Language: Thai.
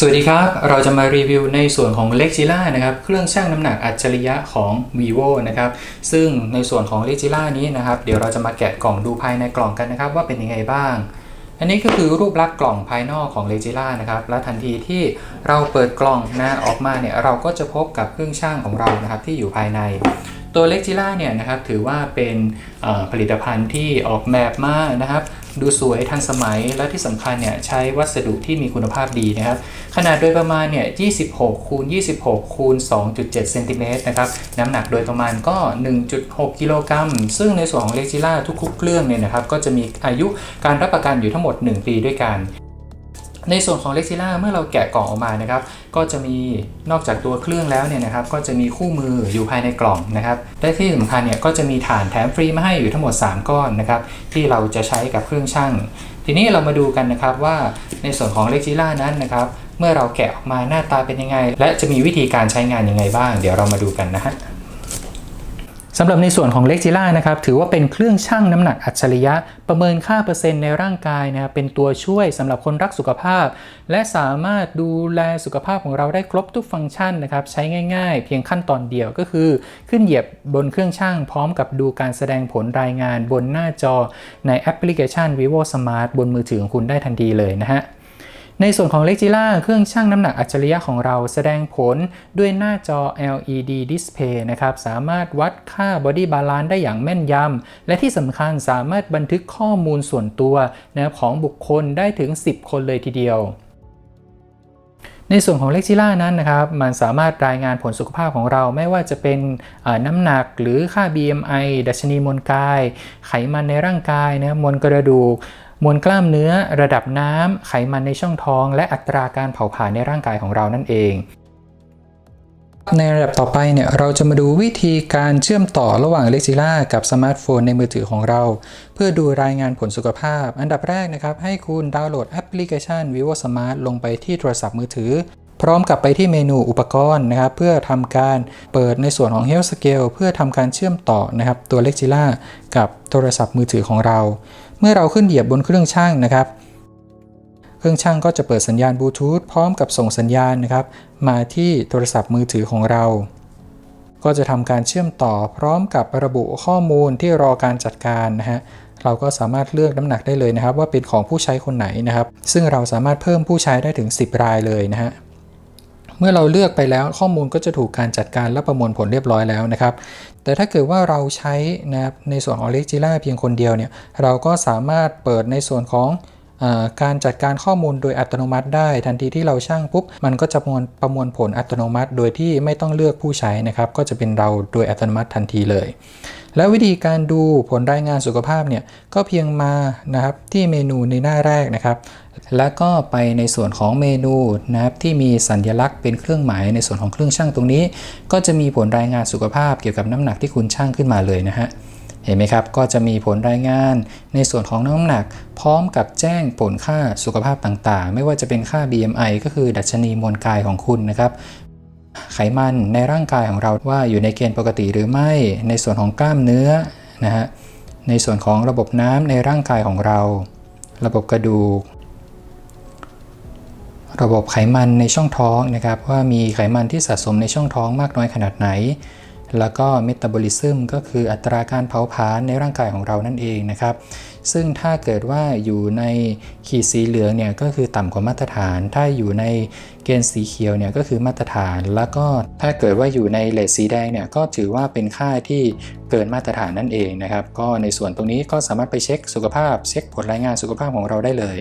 สวัสดีครับ เราจะมารีวิวในส่วนของ l e x i l a นะครับ เครื่องชั่งน้ำหนักอัจฉริยะของ vivo นะครับ ซึ่งในส่วนของ l e x i l a นี้นะครับ เดี๋ยวเราจะมาแกะกล่องดูภายในกล่องกันนะครับ ว่าเป็นยังไงบ้าง อันนี้ก็คือรูปลักษณ์กล่องภายนอกของ l e g i l a นะครับ และทันทีที่เราเปิดกล่องนะออกมาเนี่ย เราก็จะพบกับเครื่องชั่งของเรานะครับที่อยู่ภายใน ตัว l e g i l a เนี่ยนะครับถือว่าเป็นผลิตภัณฑ์ที่ออกแบบมานะครับ ดูสวยทันสมัยและที่สำคัญเนี่ยใช้วัสดุที่มีคุณภาพดีนะครับ ขนาดโดยประมาณเนี่ย26คูณ26คูณ2.7เซนติเมตรนะครับน้ำหนักโดยประมาณก็ 1.6 กิโลกรัม ซึ่งในส่วนของเลจิล่าทุกๆเครื่องเนี่ยนะครับก็จะมีอายุการรับประกันอยู่ทั้งหมด 1 ปีด้วยกัน ในส่วนของ l e x i l a เมื่อเราแกะกล่องออกมานะครับ ก็จะมีนอกจากตัวเครื่องแล้วเนี่ยนะครับ ก็จะมีคู่มืออยู่ภายในกล่องนะครับและที่สำคัญเนี่ยก็จะมีฐานแถมฟรีมาให้อยู่ทั้งหมด 3 ก้อนนะครับ ที่เราจะใช้กับเครื่องชั่งทีนี้เรามาดูกันนะครับว่าในส่วนของ l e x i l a นั้นนะครับ เมื่อเราแกะออกมาหน้าตาเป็นยังไง และจะมีวิธีการใช้งานยังไงบ้าง เดี๋ยวเรามาดูกันนะฮะ สำหรับในส่วนของ l e x i l a นะครับถือว่าเป็นเครื่องชั่งน้ำหนักอัจฉริยะ ประเมินค่าเปอร์เซ็นต์ในร่างกายนะครับเป็นตัวช่วยสำหรับคนรักสุขภาพ และสามารถดูแลสุขภาพของเราได้ครบทุกฟังก์ชันนะครับใช้ง่ายๆ เพียงขั้นตอนเดียวก็คือขึ้นเหยียบบนเครื่องชั่งพร้อมกับดูการแสดงผลรายงานบนหน้าจอในแอปพลิเคชัน vivo smart บนมือถือของคุณได้ทันทีเลยนะฮะ ในส่วนของ l e g i l a เครื่องชั่งน้ำหนักอัจฉริยะของเราแสดงผลด้วยหน้าจอ LED Display นะครับ สามารถวัดค่า Body Balance ได้อย่างแม่นยำ และที่สำคัญสามารถบันทึกข้อมูลส่วนตัวนะของบุคคลได้ถึง 10 คนเลยทีเดียวในส่วนของ l e x i l a นั้นนะครับ มันสามารถรายงานผลสุขภาพของเราไม่ว่าจะเป็นน้ำหนักหรือค่า BMI ดัชนีมวลกาย ไขมันในร่างกายนะมวลกระดูก มวลกล้ามเนื้อ ระดับน้ำ ไขมันในช่องท้อง และอัตราการเผาผลาญในร่างกายของเรานั่นเอง ในระดับต่อไปเนี่ยเราจะมาดูวิธีการเชื่อมต่อระหว่าง l e x i l a กับสมาร์ทโฟนในมือถือของเรา เพื่อดูรายงานผลสุขภาพ อันดับแรกนะครับ ให้คุณดาวน์โหลดแอปพลิเคชัน vivo smart ลงไปที่โทรศัพท์มือถือ พร้อมกับไปที่เมนูอุปกรณ์นะครับ เพื่อทำการเปิดในส่วนของ Health Scale เพื่อทำการเชื่อมต่อนะครับตัว l e x i l a กับโทรศัพท์มือถือของเรา เมื่อเราขึ้นเหยียบบนเครื่องชั่งนะครับ เครื่องช่างก็จะเปิดสัญญาณบลูทูธพร้อมกับส่งสัญญาณนะครับ มาที่โทรศัพท์มือถือของเรา ก็จะทำการเชื่อมต่อพร้อมกับระบุข้อมูลที่รอการจัดการนะฮะเราก็สามารถเลือกน้ำหนักได้เลยนะครับ ว่าเป็นของผู้ใช้คนไหนนะครับ ซึ่งเราสามารถเพิ่มผู้ใช้ได้ถึง 10 รายเลยนะฮะ เมื่อเราเลือกไปแล้วข้อมูลก็จะถูกการจัดการและประมวลผลเรียบร้อยแล้วนะครับ แต่ถ้าเกิดว่าเราใช้นะครับในส่วนของ l e x i l a เพียงคนเดียวเนี่ยเราก็สามารถเปิดในส่วนของอการจัดการข้อมูลโดยอัตโนมัติได้ ทันทีที่เราช่างปุ๊บ มันก็จะประมวลประมวลผลอัตโนมัติ โดยที่ไม่ต้องเลือกผู้ใช้นะครับ ก็จะเป็นเราโดยอัตโนมัติทันทีเลย แล้ววิธีการดูผลรายงานสุขภาพเนี่ยก็เพียงมานะครับที่เมนูในหน้าแรกนะครับ แล้วก็ไปในส่วนของเมนูนะครับที่มีสัญลักษณ์เป็นเครื่องหมายในส่วนของเครื่องชั่งตรงนี้ ก็จะมีผลรายงานสุขภาพเกี่ยวกับน้ำหนักที่คุณชั่งขึ้นมาเลยนะฮะเห็นไหมครับ ก็จะมีผลรายงานในส่วนของน้ำหนัก พร้อมกับแจ้งผลค่าสุขภาพต่างๆ ไม่ว่าจะเป็นค่า BMI ก็คือดัชนีมวลกายของคุณนะครับ ไขมันในร่างกายของเราว่าอยู่ในเกณฑ์ปกติหรือไม่ ในส่วนของกล้ามเนื้อนะฮะ ในส่วนของระบบน้ำในร่างกายของเรา ระบบกระดูก ระบบไขมันในช่องท้องนะครับว่ามีไขมันที่สะสมในช่องท้องมากน้อยขนาดไหน แล้วก็เมตาบอลิซึมก็คืออัตราการเผาผลาญในร่างกายของเรานั่นเองนะครับ ซึ่งถ้าเกิดว่าอยู่ในขีดสีเหลืองเนี่ยก็คือต่ำกว่ามาตรฐาน ถ้าอยู่ในเกณฑ์สีเขียวเนี่ยก็คือมาตรฐาน แล้วก็ถ้าเกิดว่าอยู่ในเลทสีแดงเนี่ยก็ถือว่าเป็นค่าที่เกินมาตรฐานนั่นเองนะครับ ก็ในส่วนตรงนี้ก็สามารถไปเช็คสุขภาพ เช็คผลรายงานสุขภาพของเราได้เลย